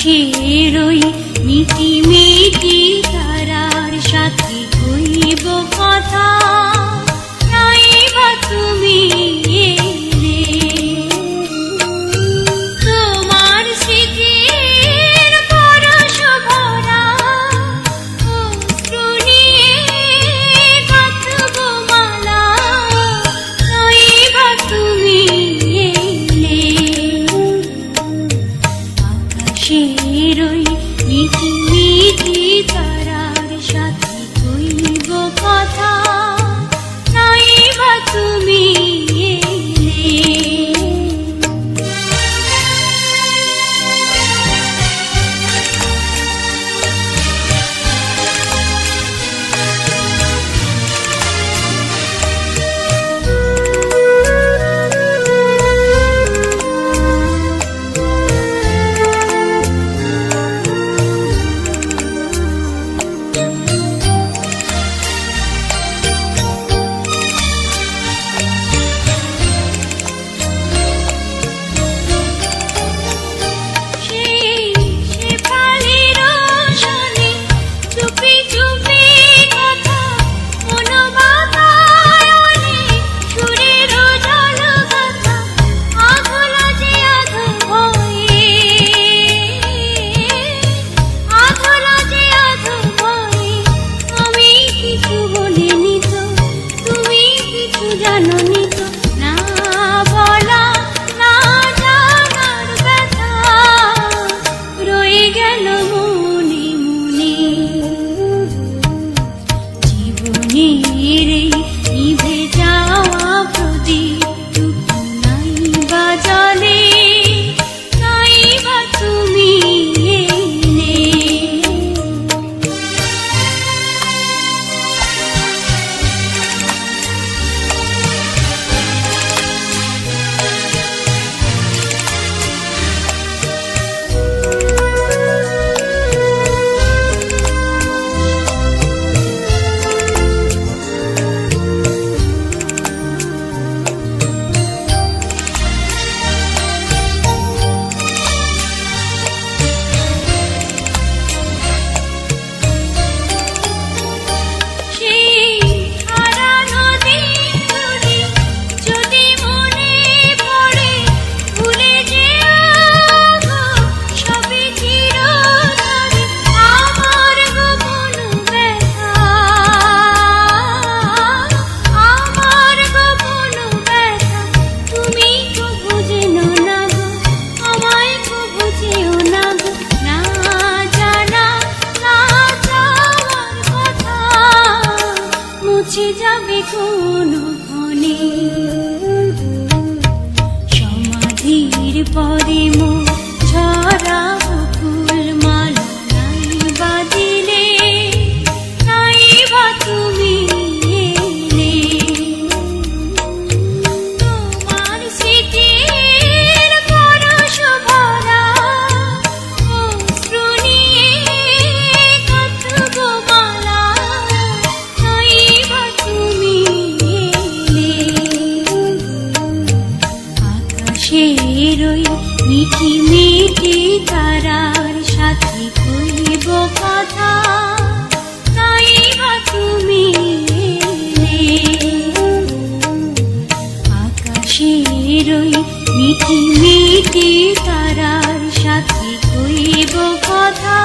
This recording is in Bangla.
আকাশেরই মিটি মিটি তারার সাথে কইব কথা। নাইবা তুমি কিসেরই মিটি মিটি তারার সাথে কইব কথা। জাননী মুছে যাবে কোন ক্ষণে? সমাধির পরে মন কি সাথে কইব কথা। তাই বা তুমি মিটি মিটি তারার সাথে কইব কথা।